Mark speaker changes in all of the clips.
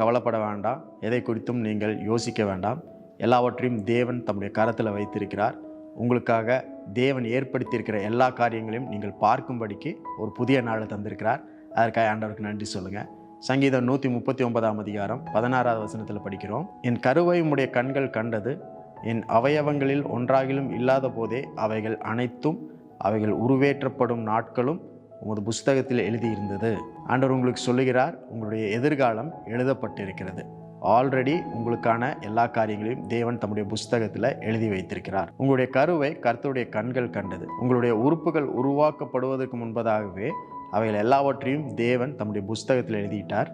Speaker 1: கவலைப்பட வேண்டாம். எதை குறித்தும் நீங்கள் யோசிக்க வேண்டாம். எல்லாவற்றையும் தேவன் தம்முடைய கரத்தில் வைத்திருக்கிறார். உங்களுக்காக தேவன் ஏற்படுத்தியிருக்கிற எல்லா காரியங்களையும் நீங்கள் பார்க்கும்படிக்கு ஒரு புதிய நாளை தந்திருக்கிறார். அதற்காக ஆண்டவருக்கு நன்றி சொல்லுங்கள் சங்கீதம் நூற்றி முப்பத்தி ஒன்பதாம் அதிகாரம் பதினாறாவது வசனத்தில் படிக்கிறோம். என் கருவை உடைய கண்கள் கண்டது. என் அவயவங்களில் ஒன்றாகிலும் இல்லாத போதே அவைகள் அனைத்தும் அவைகள் உருவேற்றப்படும் நாட்களும் உமது புஸ்தகத்தில் எழுதியிருந்தது. ஆண்டவர் உங்களுக்கு சொல்லுகிறார் உங்களுடைய எதிர்காலம் எழுதப்பட்டிருக்கிறது. ஆல்ரெடி உங்களுக்கான எல்லா காரியங்களையும் தேவன் தம்முடைய புஸ்தகத்தில் எழுதி வைத்திருக்கிறார். உங்களுடைய கருவை கர்த்தருடைய கண்கள் கண்டது. உங்களுடைய உறுப்புகள் உருவாக்கப்படுவதற்கு முன்பதாகவே அவைகள் எல்லாவற்றையும் தேவன் தம்முடைய புஸ்தகத்தில் எழுதிட்டார்.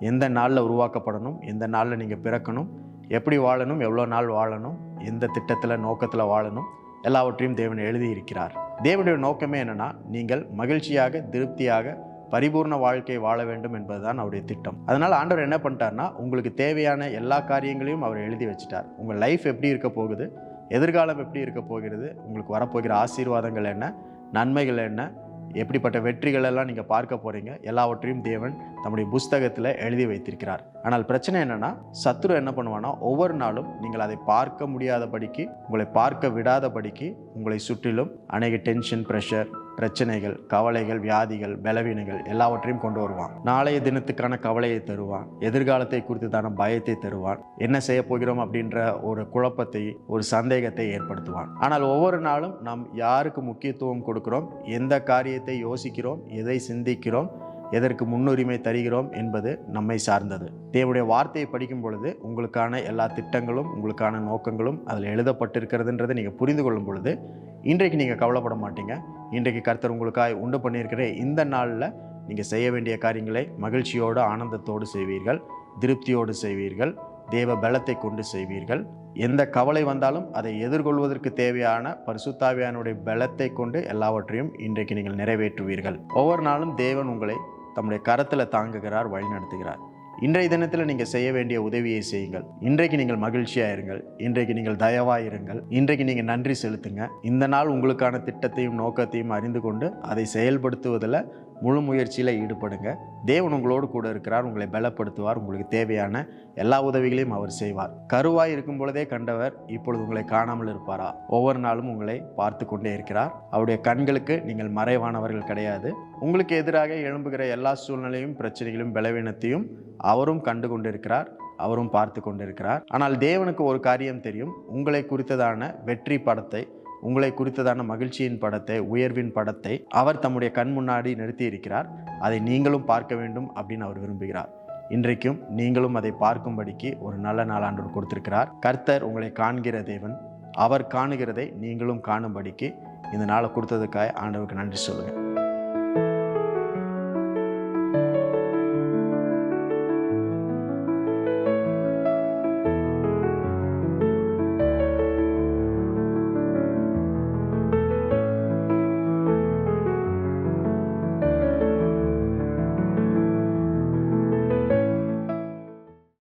Speaker 1: எந்த நாளில் உருவாக்கப்படணும் எந்த நாளில் நீங்கள் பிறக்கணும் எப்படி வாழணும் எவ்வளோ நாள் வாழணும் எந்த திட்டத்தில் நோக்கத்தில் வாழணும் எல்லாவற்றையும் தேவன் எழுதியிருக்கிறார். தேவனுடைய நோக்கமே என்னென்னா நீங்கள் மகிழ்ச்சியாக திருப்தியாக பரிபூர்ண வாழ்க்கையை வாழ வேண்டும் என்பதுதான் அவருடைய திட்டம். அதனால் ஆண்டவர் என்ன பண்ணிட்டார்னா உங்களுக்கு தேவையான எல்லா காரியங்களையும் அவர் எழுதி வச்சிட்டார். உங்கள் லைஃப் எப்படி இருக்க போகுது? எதிர்காலம் எப்படி இருக்க போகிறது? உங்களுக்கு வரப்போகிற ஆசீர்வாதங்கள் என்ன? நன்மைகள் என்ன? எப்படிப்பட்ட வெற்றிகளெல்லாம் நீங்கள் பார்க்க போகிறீங்க எல்லாவற்றையும் தேவன் தம்முடைய புஸ்தகத்தில் எழுதி வைத்திருக்கிறார். ஆனால் பிரச்சனை என்னென்னா சத்ரு என்ன பண்ணுவானா ஒவ்வொரு நாளும் நீங்கள் அதை பார்க்க முடியாதபடிக்கு உங்களை பார்க்க விடாதபடிக்கு உங்களை சுற்றிலும் அநேக டென்ஷன் ப்ரெஷர் பிரச்சனைகள் கவலைகள் வியாதிகள் பலவீனங்கள் எல்லாவற்றையும் கொண்டு வருவான். நாளைய தினத்துக்கான கவலையை தருவான். எதிர்காலத்தை குறித்துதான பயத்தை தருவான். என்ன செய்ய போகிறோம் அப்படின்ற ஒரு குழப்பத்தை ஒரு சந்தேகத்தை ஏற்படுத்துவான். ஆனால் ஒவ்வொரு நாளும் நாம் யாருக்கு முக்கியத்துவம் கொடுக்கிறோம் எந்த காரியத்தை யோசிக்கிறோம் எதை சிந்திக்கிறோம் எதற்கு முன்னுரிமை தருகிறோம் என்பது நம்மை சார்ந்தது. தேவனுடைய வார்த்தையை படிக்கும் பொழுது உங்களுக்கான எல்லா திட்டங்களும் உங்களுக்கான நோக்கங்களும் அதில் எழுதப்பட்டிருக்கிறதுன்றதை நீங்கள் புரிந்து கொள்ளும் பொழுது இன்றைக்கு நீங்கள் கவலைப்பட மாட்டீங்க. இன்றைக்கு கர்த்தர் உங்களுக்காக உண்டு பண்ணியிருக்கிற இந்த நாளில் நீங்கள் செய்ய வேண்டிய காரியங்களை மகிழ்ச்சியோடு ஆனந்தத்தோடு செய்வீர்கள். திருப்தியோடு செய்வீர்கள். தேவ பலத்தை கொண்டு செய்வீர்கள். எந்த கவலை வந்தாலும் அதை எதிர்கொள்வதற்கு தேவையான பரிசுத்தாவியானுடைய பலத்தை கொண்டு எல்லாவற்றையும் இன்றைக்கு நீங்கள் நிறைவேற்றுவீர்கள். ஒவ்வொரு நாளும் தேவன் உங்களை தம்முடைய கரத்தில் தாங்குகிறார் வழிநடத்துகிறார். இன்றைய தினத்தில் நீங்கள் செய்ய வேண்டிய உதவியை செய்யுங்கள். இன்றைக்கு நீங்கள் மகிழ்ச்சியாக இருங்கள். இன்றைக்கு நீங்கள் தயவாக இருங்கள். இன்றைக்கு நீங்கள் நன்றி செலுத்துங்க. இந்த நாள் உங்களுக்கான திட்டத்தையும் நோக்கத்தையும் அறிந்து கொண்டு அதை செயல்படுத்துவதில் முழு முயற்சியில் ஈடுபடுங்க. தேவன் உங்களோடு கூட இருக்கிறார் உங்களை பலப்படுத்துவார் உங்களுக்கு தேவையான எல்லா உதவிகளையும் அவர் செய்வார். கருவாய் இருக்கும் பொழுதே கண்டவர் இப்பொழுது உங்களை காணாமல் இருப்பாரா? ஒவ்வொரு நாளும் உங்களை பார்த்து கொண்டே இருக்கிறார். அவருடைய கண்களுக்கு நீங்கள் மறைவானவர்கள் கிடையாது. உங்களுக்கு எதிராக எழும்புகிற எல்லா சூழ்நிலையும் பிரச்சனைகளையும் பலவீனத்தையும் அவரும் கண்டு கொண்டிருக்கிறார் அவரும் பார்த்து கொண்டிருக்கிறார். ஆனால் தேவனுக்கு ஒரு காரியம் தெரியும். உங்களை குறித்ததான வெற்றி படத்தை உங்களை குறித்ததான மகிழ்ச்சியின் படத்தை உயர்வின் படத்தை அவர் தம்முடைய கண் முன்னாடி நிறுத்தி இருக்கிறார் அதை நீங்களும் பார்க்க வேண்டும் அப்படின்னு அவர் விரும்புகிறார். இன்றைக்கும் நீங்களும் அதை பார்க்கும்படிக்கு ஒரு நல்ல நாளாண்டு கொடுத்திருக்கிறார். கர்த்தர் உங்களை காண்கிற தேவன். அவர் காணுகிறதை நீங்களும் காணும்படிக்கு இந்த நாளை கொடுத்ததுக்காக ஆண்டவருக்கு நன்றி சொல்லுங்கள்